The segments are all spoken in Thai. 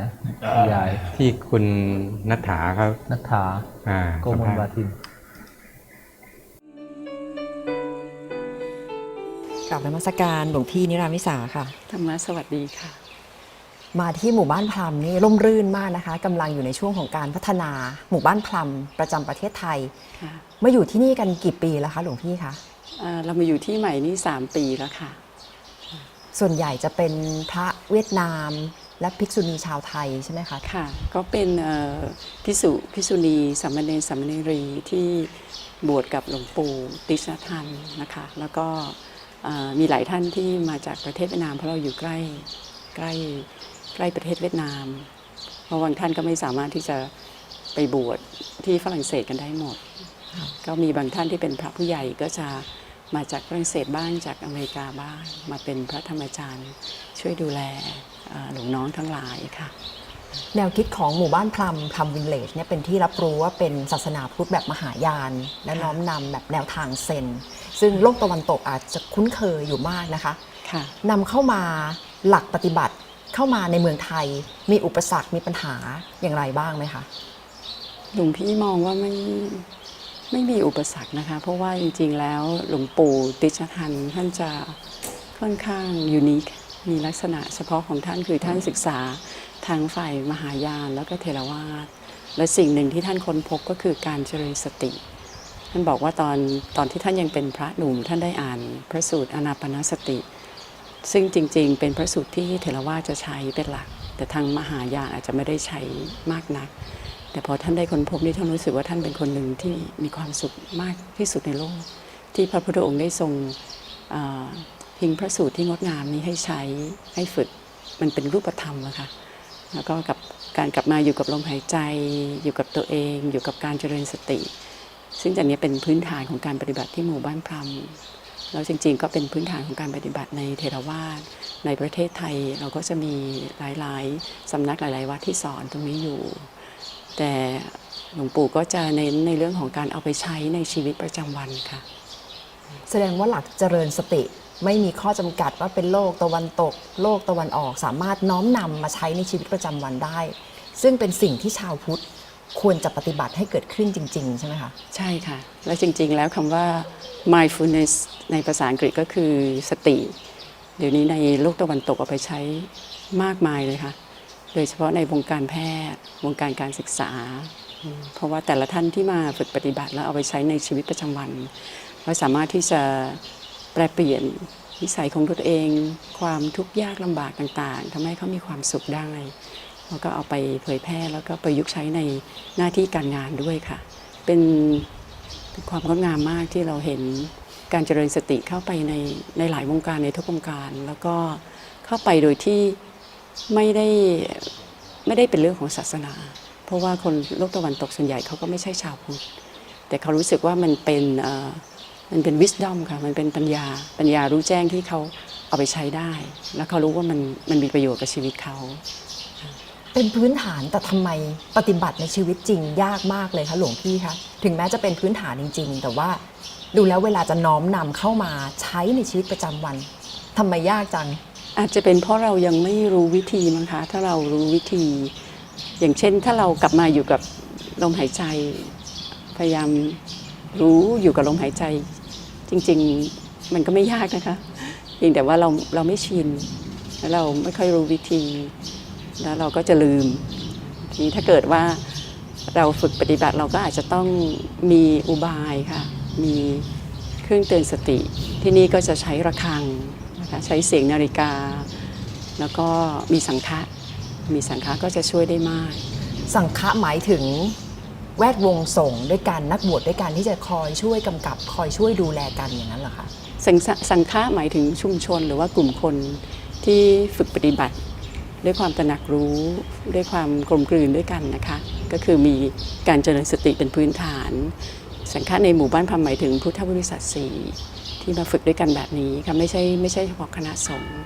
นะคุณยาย ที่คุณนัฐาครับนัทธาอ่าโกมลวาทินกลับนมัสการหลวงพี่นิรามิสาค่ะ ธรรมะสวัสดีค่ะ มาที่หมู่บ้านพลัมนี่ร่มรื่นมากนะคะกำลังอยู่ในช่วงของการพัฒนาหมู่บ้านพลัมประจำประเทศไทยค่ะมาอยู่ที่นี่กันกี่ปีแล้วคะหลวงพี่คะเอ่อเรามาอยู่ที่ใหม่นี่3ปีแล้วค่ะ ส่วนใหญ่จะเป็นพระเวียดนาม และภิกษุณีชาวไทยใช่ไหมคะ ค่ะ ก็เป็นเอ่อพิสุพิสุณีสามเณรสามเณรีที่บวชกับหลวงปู่ติชทันนะคะ แล้วก็เอ่อมีหลายท่านที่มาจากประเทศเวียดนามเพราะเราอยู่ใกล้ใกล้ใกล้ประเทศเวียดนาม เพราะบางท่านก็ไม่สามารถที่จะไปบวชที่ฝรั่งเศสกันได้หมด ก็มีบางท่านที่เป็นพระผู้ใหญ่ก็จะ มาจากฝรั่งเศสบ้างจากอเมริกาบ้าง มาเป็นพระธรรมจารย์ ช่วยดูแลเอ่อหลวงน้องทั้งหลายค่ะ แนวคิดของหมู่บ้านพลัมพลัมวิลเลจเนี่ยเป็นที่รับรู้ว่าเป็นศาสนาพุทธแบบมหายาน และน้อมนำแบบแนวทางเซน ซึ่งโลกตะวันตกอาจจะคุ้นเคยอยู่มากนะคะค่ะนำเข้ามาหลักปฏิบัติเข้ามาในเมืองไทย มีอุปสรรคมีปัญหาอย่างไรบ้างไหมคะหลวงพี่มองว่าไม่ ไม่มีอุปสรรคนะคะ เพราะว่าจริงๆแล้วหลวงปู่ติชทันท่านจะค่อนข้างยูนิค มีลักษณะเฉพาะของท่านคือท่านศึกษาทางฝ่ายมหายานแล้วก็เทรวาสและสิ่งหนึ่งที่ท่านค้นพบก็คือการเจริญสติ ท่านบอกว่าตอนตอนที่ท่านยังเป็นพระหนุ่มท่านได้อ่านพระสูตรอนาปานสติ ซึ่งจริงๆ เป็นพระสูตรที่เทรวาสจะใช้เป็นหลัก แต่ทางมหายานอาจจะไม่ได้ใช้มากนัก แต่พอท่านได้คนพบนี่ท่านรู้สึกว่าท่านเป็นคนหนึ่งที่มีความสุขมากที่สุดในโลก ที่พระพุทธองค์ได้ทรงพิงพระสูตรที่งดงามนี้ให้ใช้ให้ฝึกมันเป็นรูปธรรมอะค่ะแล้วก็กับการกลับมาอยู่กับลมหายใจ อยู่กับตัวเอง อยู่กับการเจริญสติ ซึ่งอันนี้เป็นพื้นฐานของการปฏิบัติที่หมู่บ้านพรมแล้วจริงๆ ก็เป็นพื้นฐานของการปฏิบัติในเทรวาสในประเทศไทยเราก็จะมีหลายๆสำนักหลาย ๆ วัดที่สอนตรงนี้อยู่ แต่หลวงปู่ก็จะเน้นในเรื่องของการเอาไปใช้ในชีวิตประจำวันค่ะ แสดงว่าหลักเจริญสติไม่มีข้อจำกัดว่าเป็นโลกตะวันตก โลกตะวันออกสามารถน้อมนำมาใช้ในชีวิตประจำวันได้ ซึ่งเป็นสิ่งที่ชาวพุทธควรจะปฏิบัติให้เกิดขึ้นจริง ๆ ใช่ไหมคะ ใช่ค่ะ และจริงๆ แล้วคำว่า mindfulness ในภาษาอังกฤษก็คือสติ เดี๋ยวนี้ในโลกตะวันตกเอาไปใช้มากมายเลยค่ะ โดยเฉพาะในวงการแพทย์ วงการการศึกษา เพราะว่าแต่ละท่านที่มาฝึกปฏิบัติแล้วเอาไปใช้ในชีวิตประจำวันก็สามารถที่จะแปลเปลี่ยนนิสัยของตัวเอง ความทุกข์ยากลำบากต่างๆทำให้เขามีความสุขได้แล้วก็เอาไปเผยแพร่แล้วก็ประยุกต์ใช้ในหน้าที่การงานด้วยค่ะ เป็นเป็นความงดงามมากที่เราเห็นการเจริญสติเข้าไปในในหลายวงการในทุกวงการ แล้วก็เข้าไปโดยที่ ไม่ได้ไม่ได้เป็นเรื่องของศาสนา เพราะว่าคนโลกตะวันตกส่วนใหญ่เขาก็ไม่ใช่ชาวพุทธแต่เขารู้สึกว่ามันเป็นมันเป็น wisdom ค่ะมันเป็นปัญญาปัญญารู้แจ้งที่เขาเอาไปใช้ได้ แล้วเขารู้ว่ามันมันมีประโยชน์กับชีวิตเขาเป็นพื้นฐานแต่ทำไมปฏิบัติในชีวิตจริงยากมากเลยคะหลวงพี่คะถึงแม้จะเป็นพื้นฐานจริง ๆ แต่ว่าดูแล้วเวลาจะน้อมนำเข้ามาใช้ในชีวิตประจำวันทำไมยากจัง อาจจะเป็นเพราะเรายังไม่รู้วิธีมั้งคะ ถ้าเรารู้วิธี อย่างเช่น ถ้าเรากลับมาอยู่กับลมหายใจ พยายามรู้อยู่กับลมหายใจ จริง ๆ มันก็ไม่ยากนะคะเพียงแต่ว่าเราเราไม่ชินแล้วเราไม่ค่อยรู้วิธี แล้วเราก็จะลืม ทีนี้ถ้าเกิดว่าเราฝึกปฏิบัติเราก็อาจจะต้องมีอุบายค่ะ มีเครื่องเตือนสติ ที่นี่ก็จะใช้ระฆัง ใช้เสียงนาฬิกา แล้วก็มีสังฆะมีสังฆะก็จะช่วยได้มาก สังฆะหมายถึงแวดวงสงฆ์ด้วยกันนักบวชด้วยกันที่จะคอยช่วยกำกับ คอยช่วยดูแลกันอย่างนั้นเหรอคะสังฆะสังฆะหมายถึงชุมชนหรือว่ากลุ่มคนที่ฝึกปฏิบัติ ด้วยความตระหนักรู้ด้วยความกลมกลืนด้วยกันนะคะ ก็คือมีการเจริญสติเป็นพื้นฐาน สังฆะในหมู่บ้านพรหมหมายถึงพุทธบริษัทสี่ ที่มาฝึกด้วยกันแบบนี้ค่ะไม่ใช่ไม่ใช่เฉพาะคณะสงฆ์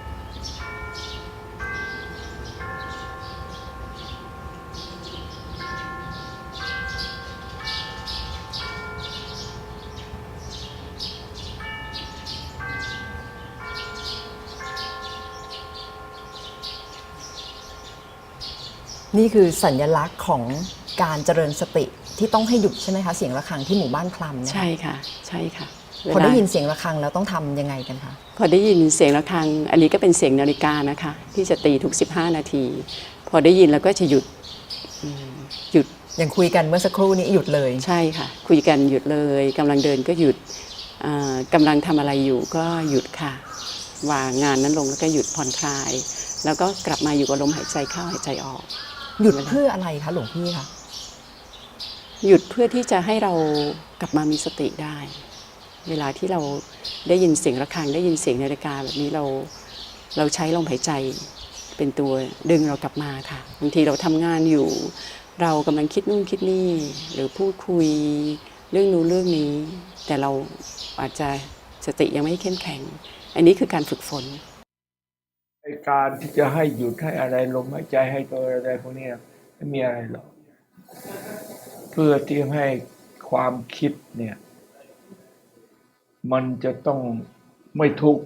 พนี่คือสัญลักษณ์ของการเจริญสติที่ต้องให้หยุดใช่ไหมคะ เสียงะระฆังที่หมู่บ้านคลำเนี่ยใช่ค่ะ ใช่ค่ะ พอได้เวลายินเสียงะระฆังแล้วต้องทำยังไงกันคะ พอได้ยินเสียงะระฆัง อันนี้ก็เป็นเสียงนาฬิกานะคะ ที่จะตีทุก 15 นาที พอได้ยินแล้วก็จะหยุดอืมหยุดอย่างคุยกันเมื่อสักครู่นี้หยุดเลย ใช่ค่ะ คุยกันหยุดเลยกำลังเดินก็หยุดอ่ากำลังทำอะไรอยู่ก็หยุดค่ะ วางงานนั้นลงแล้วก็หยุดผ่อนคลาย แล้วก็กลับมาอยู่กับลมหายใจเข้าหายใจออก หยุดเพื่ออะไรคะหลวงพี่คะ หยุดเพื่อที่จะให้เรากลับมามีสติได้ เวลาที่เราได้ยินเสียงระฆังได้ยินเสียงนาฬิกาแบบนี้เราเราใช้ลมหายใจเป็นตัวดึงเรากลับมาค่ะบางทีเราทำงานอยู่ เรากำลังคิดนู่นคิดนี่ หรือพูดคุยเรื่องนู้นเรื่องนี้ แต่เราอาจจะสติยังไม่เข้มแข็ง อันนี้คือการฝึกฝนในการที่จะให้หยุดให้อะไรลมหายใจให้ตัวอะไรพวกนี้ไม่มีอะไรหรอกเพื่อที่ให้ความคิดเนี่ย มันจะต้องไม่ทุกข์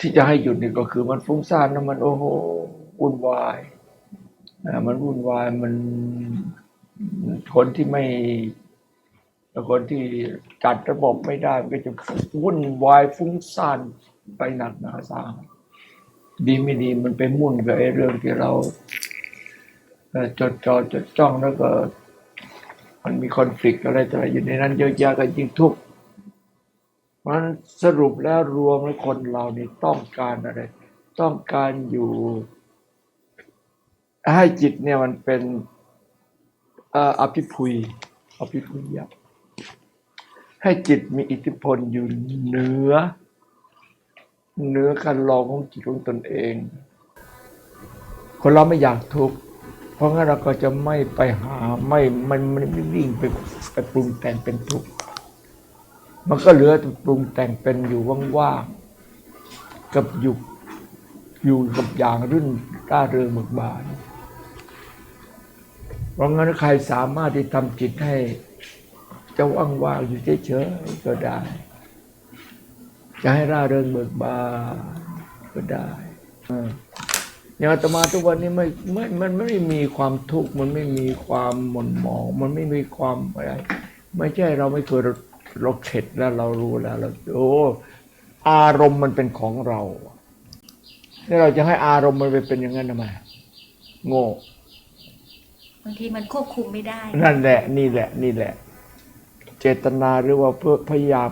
ที่จะให้หยุดนี่ก็คือมันฟุ้งซ่านนะมันโอ้โหวุ่นวายมันวุ่นวายมันคนที่ไม่คนที่จัดระบบไม่ได้มันก็จะวุ่นวายฟุ้งซ่านไปหนักหนาสาดีไม่ดีมันไปมุ่นกับไอ้เรื่องที่เราจดจ่อจดจ้องแล้วก็ มันมีคอนฟ lict อะไรต่ออะไรอยู่ในนั้นเยอะแยะก็ยิ่งทุกข์ เพราะฉะนั้นสรุปแล้วรวมแล้วคนเรานี่ต้องการอะไร ต้องการอยู่ ให้จิตเนี่ยมันเป็นอภิพุยอภิพุยะให้จิตมีอิทธิพลอยู่เหนือเหนือการลองของจิตของตนเอง คนเราไม่อยากทุกข์เพราะงั้นเราก็จะไม่ไปหาไม่มันมันไม่วิ่งไปไปปรุงแต่งเป็นทุกข์ มันก็เหลือปรุงแต่งเป็นอยู่ว่างๆกับอยู่อยู่กับอย่างรื่นร่าเริงเบิกบานเพราะงั้นใครสามารถที่ทำจิตให้จะว่างๆอยู่เฉยๆก็ได้ จะให้ร่าเริงเบิกบานก็ได้เอออย่างอาตมาทุกวันนี้ไม่ไม่มันไม่มีความทุกข์มันไม่มีความหม่นหมอง มันไม่มีความอะไร ไม่ใช่เราไม่เคย เราเราเข็ดแล้วเรารู้แล้วเราโอ้อารมณ์มันเป็นของเรานี่เราจะให้อารมณ์มันไปเป็นอย่างนั้นทำไมโง่บางทีมันควบคุมไม่ได้ นั่นแหละ นี่แหละ นี่แหละ เจตนาหรือว่าเพื่อพยายาม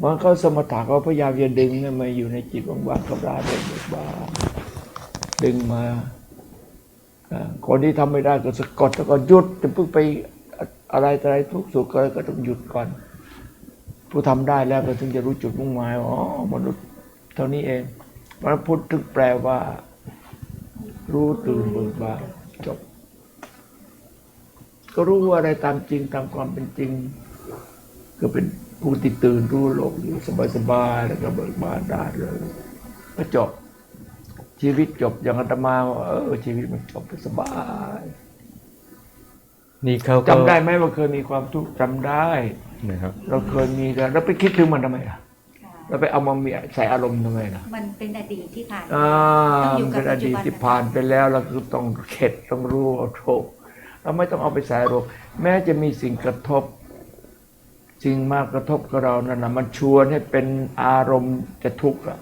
มันเขาสมถะเขาพยายามจะดึงให้มาอยู่ในจิตว่างๆกับราเริงเบิกบานดึงมาอ่าคนที่ทำไม่ได้ก็สะกดแล้วก็หยุดจะเพิ่งไปอะไรต่ออะไรทุกข์สุขก็ก็ต้องหยุดก่อน ผู้ทำได้แล้วก็ถึงจะรู้จุดมุ่งหมายว่าอ๋อมนุษย์เท่านี้เองพระพุทธถึงแปลว่า รู้ตื่นเบิกบานจบ ก็รู้ว่าอะไรตามจริงตามความเป็นจริง ก็เป็นผู้ที่ตื่นรู้โลกอยู่สบายๆแล้วก็เบิกบานได้เลยก็จบชีวิตจบอย่างอาตมาว่าเออชีวิตมันจบไปสบาย นี่เขาก็จำได้ไหมว่าเคยมีความทุกข์จำได้นะครับ เราเคยมีกันเราไปคิดถึงมันทำไมล่ะเราไปเอามามีใส่อารมณ์ทำไมล่ะมันเป็นอดีตที่ผ่านมาอ่าต้องอยู่มันกับเป็นอดีตที่ผ่านไปแล้วเราคือต้องเข็ดต้องรู้เอาโทษเราไม่ต้องเอาไปใส่อารมณ์แม้จะมีสิ่งกระทบสิ่งมากระทบกับเรานั่นนะมันชวนให้เป็นอารมณ์จะทุกข์อะ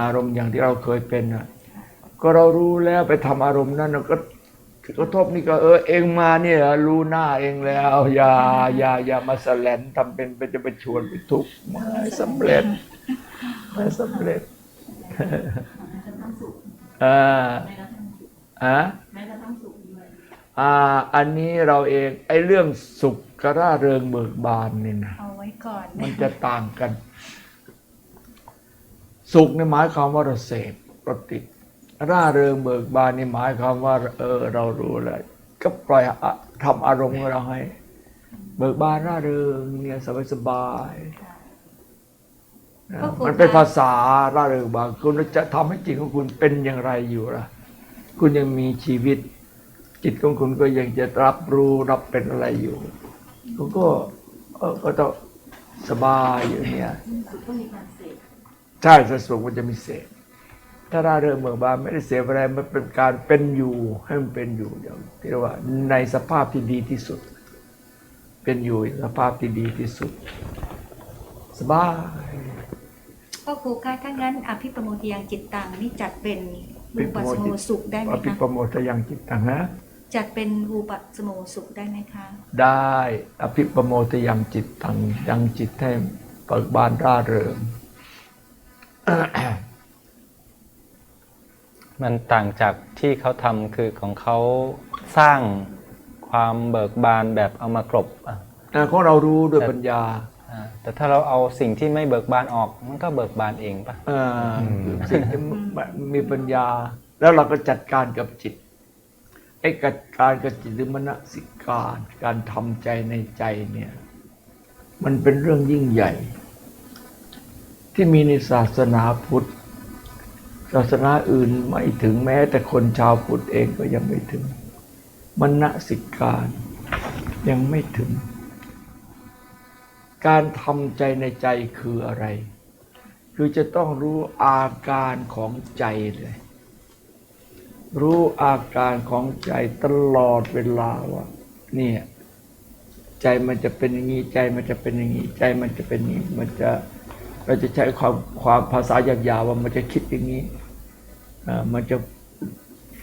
อารมณ์อย่างที่เราเคยเป็นอะก็เรารู้แล้วไปทำอารมณ์นั้นเราก็ กระทบนี่ก็เออเองมาเนี่ยรู้หน้าเองแล้ว อย่าอย่าอย่ามาแสลนทำเป็นเป็นจะไปชวนไปทุกข์ไม่สำเร็จไม่สำเร็จอ่าอ่าอ่า อันนี้เราเองไอ้เรื่องสุขกระร่าเริงเบิกบานนี่นะเอาไว้ก่อนมันจะต่างกัน สุขนี่หมายความว่าเราเสพเราติด ร่าเริงเบิกบานนี่หมายความว่า เออเรารู้แล้วก็ปล่อยอะทำอารมณ์ของเราให้ เบิกบานร่าเริงเนี่ยสบายสบายๆนะมันเป็นภาษาร่าเริงบางคุณจะทำให้จิตของคุณเป็นอย่างไรอยู่ล่ะ คุณยังมีชีวิต จิตของคุณก็ยังจะรับรู้รับเป็นอะไรอยู่คุณก็เออก็ต้องสบายอยู่เนี่ยใช่สสุขมันจะมีเศษ ถ้าร่าเริงเบิกบานไม่ได้เสียอะไรมันเป็นการเป็นอยู่ให้มันเป็นอยู่อย่างที่เรียกว่าในสภาพที่ดีที่สุด เป็นอยู่ในสภาพที่ดีที่สุด สบายพ่อครูคะถ้างั้นอภิปโมทยังจิตตังนี่จัดเป็นรูปัสสโมสุขได้ไหมอภิคะปโมทยังจิตตังนะจัดเป็นรูปัสสโมสุขได้ไหมคะ ได้อภิปโมทยังจิตตังยังจิตให้เปิกบานร่าเริง มันต่างจากที่เขาทำคือของเขาสร้างความเบิกบานแบบเอามากลบอะอ่าของเรารู้ด้วยปัญญาอ่าแต่ถ้าเราเอาสิ่งที่ไม่เบิกบานออก มันก็เบิกบานเองปะอ่าสิ่งที่มีปัญญา แล้วเราก็จัดการกับจิตไอ้จัดการกับจิตหรือมนสิการการทำใจในใจเนี่ย มันเป็นเรื่องยิ่งใหญ่ ที่มีในศาสนาพุทธ ศาสนาอื่นไม่ถึงแม้แต่คนชาวพุทธเองก็ยังไม่ถึงมนสิการยังไม่ถึง การทำใจในใจคืออะไร คือจะต้องรู้อาการของใจเลย รู้อาการของใจตลอดเวลาว่าเนี่ยใจมันจะเป็นอย่างนี้ใจมันจะเป็นอย่างนี้ใจมันจะเป็นอย่างนี้มันจะเราจะใช้ความความภาษาหยาบๆว่ามันจะคิดอย่างนี้ มันจะ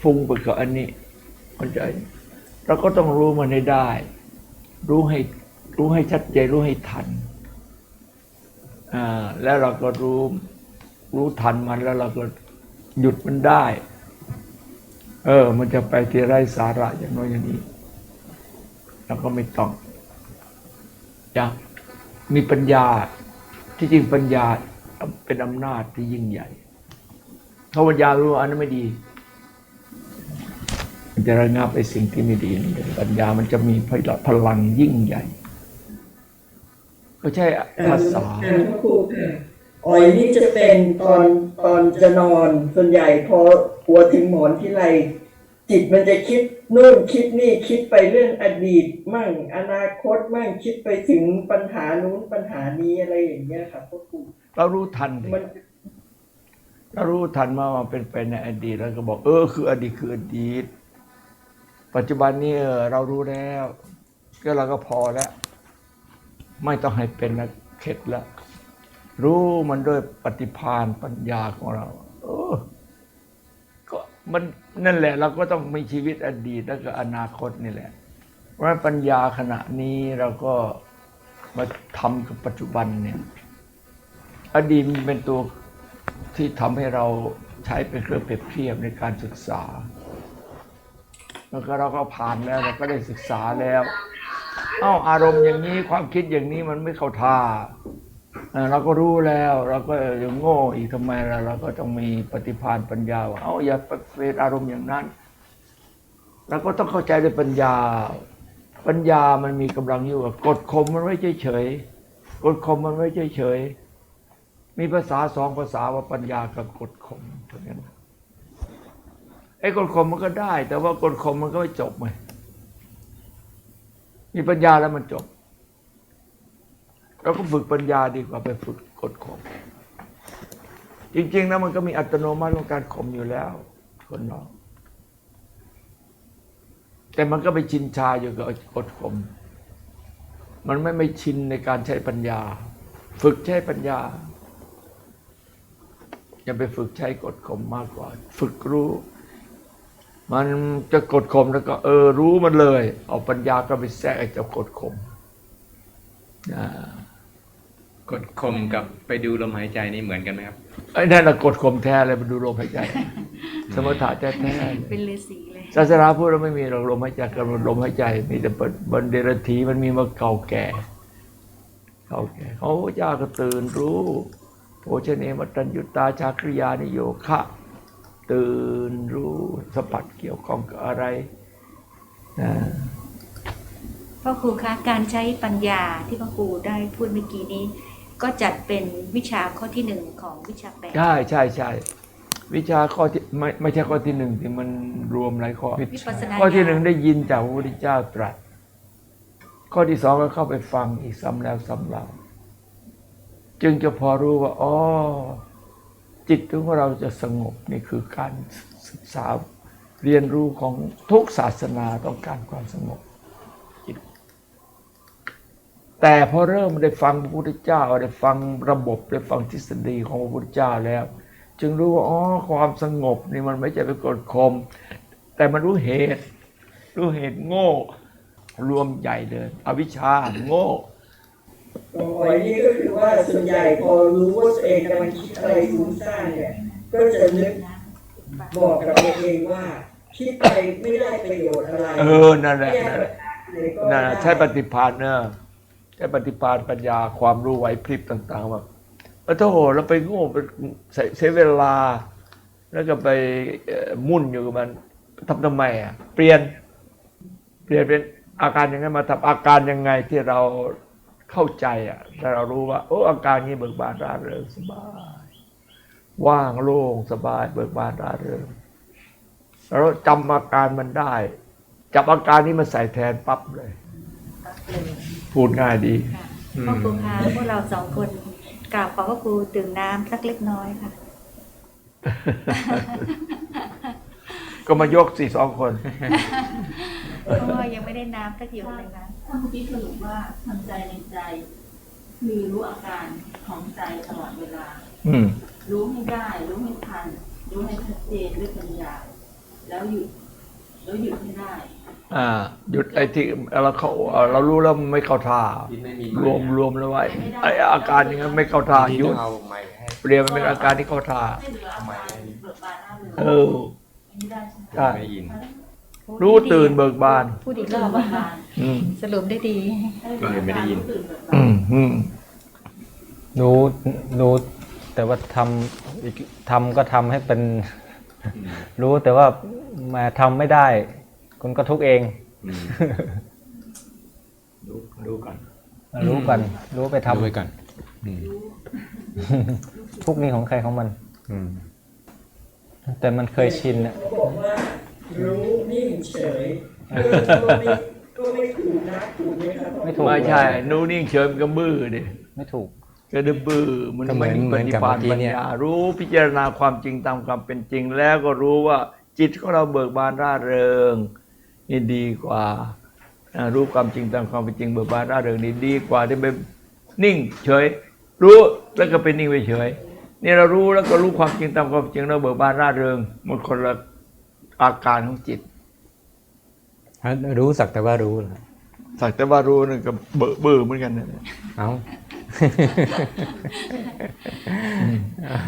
ฟุ้งไปกับอันนี้มันจะเราก็ต้องรู้มันให้ได้ รู้ให้รู้ให้ชัดเจนรู้ให้ทันอ่าแล้วเราก็รู้รู้ทันมันแล้วเราก็หยุดมันได้ เออ มันจะไปที่ไร้สาระอย่างโน้นอย่างนี้เราก็ไม่ต้องจะมีปัญญาที่จริงปัญญาเป็นอำนาจที่ยิ่งใหญ่ ถ้าปัญญารู้ว่าอันนั้นไม่ดี มันจะระงับไอ้สิ่งที่ไม่ดีนั่นปัญญามันจะมีพลังยิ่งใหญ่ ก็ใช่ภาษาอ่านพระครูค่ะอ๋อยนี่จะเป็นตอนตอนจะนอนส่วนใหญ่พอหัวถึงหมอนที่ไรจิตมันจะคิดนู่นคิดนี่คิดไปเรื่องอดีตมั่งอนาคตมั่งคิดไปถึงปัญหานู้นปัญหานี้อะไรอย่างเงี้ยค่ะพระครูเรารู้ทันมัน เรารู้ทันว่ามันเป็นไปในอดีตแล้วก็บอก เออ คืออดีตคืออดีต ปัจจุบันนี้เรารู้แล้วก็เราก็พอแล้ว ไม่ต้องให้เป็นนะเข็ดแล้วรู้มันด้วยปฏิภาณปัญญาของเรา เออ ก็มันนั่นแหละ เราก็ต้องมีชีวิตอดีตแล้วก็อนาคตนี่แหละเพราะปัญญาขณะนี้เราก็มาทำกับปัจจุบันเนี่ย อดีตมันเป็นตัว ที่ทำให้เราใช้เป็นเครื่องเปรียบเทียบในการศึกษา แล้วก็เราก็ผ่านแล้วเราก็ได้ศึกษาแล้วเอ้าอารมณ์อย่างนี้ความคิดอย่างนี้มันไม่เข้าท่าเราก็รู้แล้ว เราก็ยังโง่อีกทำไมเราเราก็ต้องมีปฏิภาณปัญญาว่าเอ้าอย่าไปเป็นอารมณ์อย่างนั้นเราก็ต้องเข้าใจด้วยปัญญา ปัญญามันมีกำลังอยู่กับกดข่มมันไว้เฉยๆกดข่มมันไว้เฉยๆ มีภาษาสองภาษาว่าปัญญากับกดข่มเท่านั้นไอ้กดข่มมันก็ได้ แต่ว่ากดข่มมันก็ไม่จบไงมีปัญญาแล้วมันจบ เราก็ฝึกปัญญาดีกว่าไปฝึกกดข่มจริงๆนะมันก็มีอัตโนมัติของการข่มอยู่แล้ว คนเราแต่มันก็ไปชินชาอยู่กับกดข่มมันไม่ไม่ชินในการใช้ปัญญา ฝึกใช้ปัญญา อย่าไปฝึกใช้กดข่มมากกว่า ฝึกรู้ มันจะกดข่มแล้วก็ เออรู้มันเลย เอาปัญญาก็ไปแทรกไอ้เจ้ากดข่มอ่ากดข่มกับไปดูลมหายใจนี่เหมือนกันไหมครับไอ้นั่นน่ะกดข่มแท้เลยมันดูลมหายใจ สมถะแท้ๆเลยเป็นฤาษีเลยศาสนาพูดเราไม่มีหรอกลมหายใจกำหนดลมหายใจมีแต่บันเดรธีมันมีมาเก่าแก่เก่าแก่เขาพระเจ้าก็ตื่นรู้ โภชเนมตัญยุตาชาคริยานิโยคะ ตื่นรู้สัมผัสเกี่ยวข้องกับอะไรนะพ่อครูคะการใช้ปัญญาที่พ่อครูได้พูดเมื่อกี้นี้ ก็จัดเป็นวิชาข้อที่หนึ่งของวิชาแปดใช่ใช่ใช่วิชาข้อที่ไม่ไม่ใช่ข้อที่หนึ่งที่มันรวมหลายข้อวิปัสสนาข้อที่หนึ่งญาณได้ยินจากพระพุทธเจ้าตรัส ข้อที่สองก็เข้าไปฟังอีกซ้ำแล้วซ้ำเล่า จึงจะพอรู้ว่าอ๋อจิตของเราจะสงบนี่คือการศึกษาเรียนรู้ของทุกศาสนาต้องการความสงบจิต แต่พอเริ่มได้ฟังพระพุทธเจ้าได้ฟังระบบได้ฟังทฤษฎีของพระพุทธเจ้าแล้ว จึงรู้ว่าอ๋อความสงบนี่มันไม่ใช่เป็นกฎข่มแต่มันรู้เหตุ รู้เหตุโง่ รวมใหญ่เลย อวิชชาโง่ ของอ๋อยนี่ก็คือว่าส่วนใหญ่พอรู้ว่าตัวเองกำลังคิดอะไรฟุ้งซ่านเนี่ย ก็จะนึกบอกกับตัวเองว่าคิดไปไม่ได้ประโยชน์อะไรเออนั่นแหละเนี่ยนั่นแหละเดี๋ยวก็นั่นแหละได้ใช้ปฏิภาณเนอะใช้ปฏิภาณปัญญาความรู้ไหวพริบต่างๆว่าโอ้โหเราไปโง่ไปเสียเสียเวลา แล้วก็ไปเอ่อมุ่นอยู่กับมันทำทำไมอะเปลี่ยน เปลี่ยนเป็นอาการยังไงมาทำอาการยังไงที่เรา เข้าใจอะถ้าเรารู้ว่าโอ้อาการนี้เบิกบานร่าเริงสบาย ว่างโล่งสบาย เบิกบานร่าเริงเราจำอาการมันได้จับอาการนี้มาใส่แทนปั๊บเลย พูดง่ายดีค่ะพ่อครูคะพวกเราสองคนกราบขอพระครูดื่มน้ำสักเล็กน้อยค่ะ ก็มายกสี่สองคน เพราะว่ายังไม่ได้น้ำสักหยดเลยนะถ้าเมื่อกี้สรุปว่าทำใจในใจ คือรู้อาการของใจตลอดเวลา อืม รู้ให้ได้ รู้ให้ทัน รู้ให้ชัดเจนด้วยปัญญา แล้วหยุดแล้วหยุดให้ได้ อ่า หยุดไอ้ที่เราเขาเรารู้แล้วมันไม่เข้าท่า ที่ไม่มีรวมรวมแล้วไว้ไอ้อาการอย่างนั้นไม่เข้าท่าหยุดเอาไม้ให้เปลี่ยนมันเป็นอาการที่เข้าท่าให้เหลืออาการเบิกบานหน้าเลยเอออันนี้ได้ใช่ไหม ใช่ ไม่ได้ยิน รู้ตื่นเบิกบาน พูดอีกรเบิอบกว่าบานอืมสรุปได้ดีให้เหลืออาการรู้ตื่นเบิกบาอืนมอืมรู้รู้แต่ว่าทำอีกทำก็ทำให้เป็น รู้แต่ว่ามาทำไม่ได้ คุณก็ทุกข์เองอืมดูดูกันรู้กันรู้ไปทำทำไว้ก่อนอืมทุกข์นี้ของใครของมันอืมแต่มันเคยชินอะเขาบอกว่ารู้ นิ่งเฉยเออก็ไม่ก็ไม่ถูกนะถูกไหมครับไม่ถูก ไม่ใช่นู้นิ่งเฉยมันก็บื้อดิไม่ถูก ก็ดื้อบื้อมันก็เหมืไม่อนมีเหมืปอนฏิกับภาณเมื่อกี้ปัญเนี่ย ญารู้พิจารณาความจริงตามความเป็นจริงแล้วก็รู้ว่าจิตของเราเบิกบานร่าเริงนี่ดีกว่าอ่ารู้ความจริงตามความเป็นจริงเบิกบานร่าเริงนี่ดีกว่าที่ไปนิ่งเฉย รู้แล้วก็เป็นนิ่งไปเฉยนี่เรารู้แล้วก็รู้ความจริงตามความเป็นจริงแล้วเบิกบานร่าเริงมันคนละอาการของจิต รู้สักแต่ว่ารู้เหรอสักแต่ว่ารู้นึงก็เบิกบื้อเหมือนกันนะเอ้า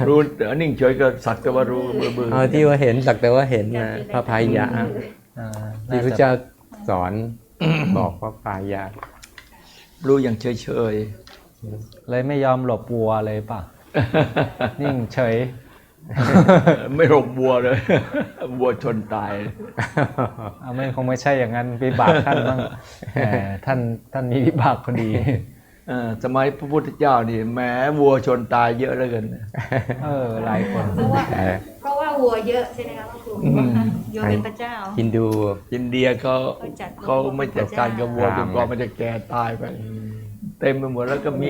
รู้นิ่งเฉยก็สักแต่ว่ารู้เบื่อเบื่อเอาที่ว่าเห็นสักแต่ว่าเห็นนะพระพายะอ่าที่น่าพระจะเจ้าสอนบอกพระพายะรู้อย่างเฉยเฉยเลยไม่ยอมหลบวัวเลยป่ะนิ่งเฉยๆ ไม่หลบบัวเลยบัวชนตายเอาไม่คงไม่ใช่อย่างนั้นวิบากท่านบ้างแหมท่านท่านมีวิบากพอดีเออสมัยพระพุทธเจ้านี่แหมวัวชนตายเยอะเหลือเกินเออหลายคนเพราะว่าเออเพราะว่าวัวเยอะใช่ไหมคะพ่อครูอืมโยมเป็นพระเจ้าฮินดูอินเดียเขาเขาจัดเขาไม่จัดการกับวัวพจราหนมณ์กว่ามันจะแก่ตายไป เต็มไปหมดแล้วก็มี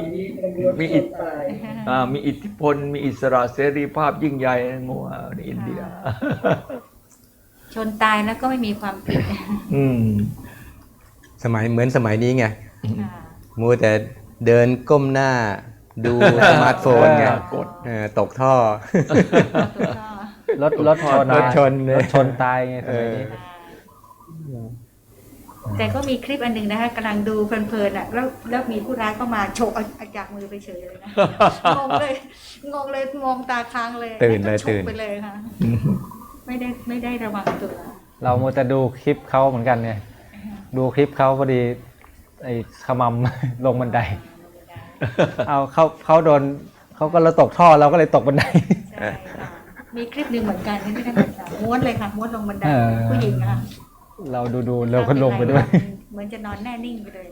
มีอิทตายอ่ามีอิทธิพล มีอิสระเสรีภาพยิ่งใหญ่งัวในอินเดีย ชนตายแล้วก็ไม่มีความผิดอืมสมัยเหมือนสมัยนี้ไงค่ะมัวแต่เดินก้มหน้าดูสมาร์ทโฟนไงกดเออตกท่อรถรถชนรถชนเลยรถชนตายไงสมัยนี้ แต่ก็มีคลิปอันหนึ่งนะคะกำลังดูเพลินๆอะแล้วแล้วมีผู้ร้ายก็มาฉกเอาเอาจากมือไปเฉยเลยนะงงเลยงงเลยมองตาค้างเลยตื่นเลยแวก็ฉกตื่นไปเลยค่ะไม่ได้ไม่ได้ระวังตัวเรามัวแต่ดูคลิปเขาเหมือนกันเนี่ย ดูคลิปเขาพอดี ไอ้ขมำลงบันได เอาเขาเขาโดนเขาก็เราตกท่อเราก็เลยตกบันไดใช่ค่ะมีคลิปหนึ่งเหมือนกันที่ไม่ได้เหมือนกันม้วนเลยค่ะม้วนลงบันไดเออผู้หญิงอะค่ะ เราดูดูเราก็ลงไปด้วย เหมือนจะนอนแน่นิ่งไปเลย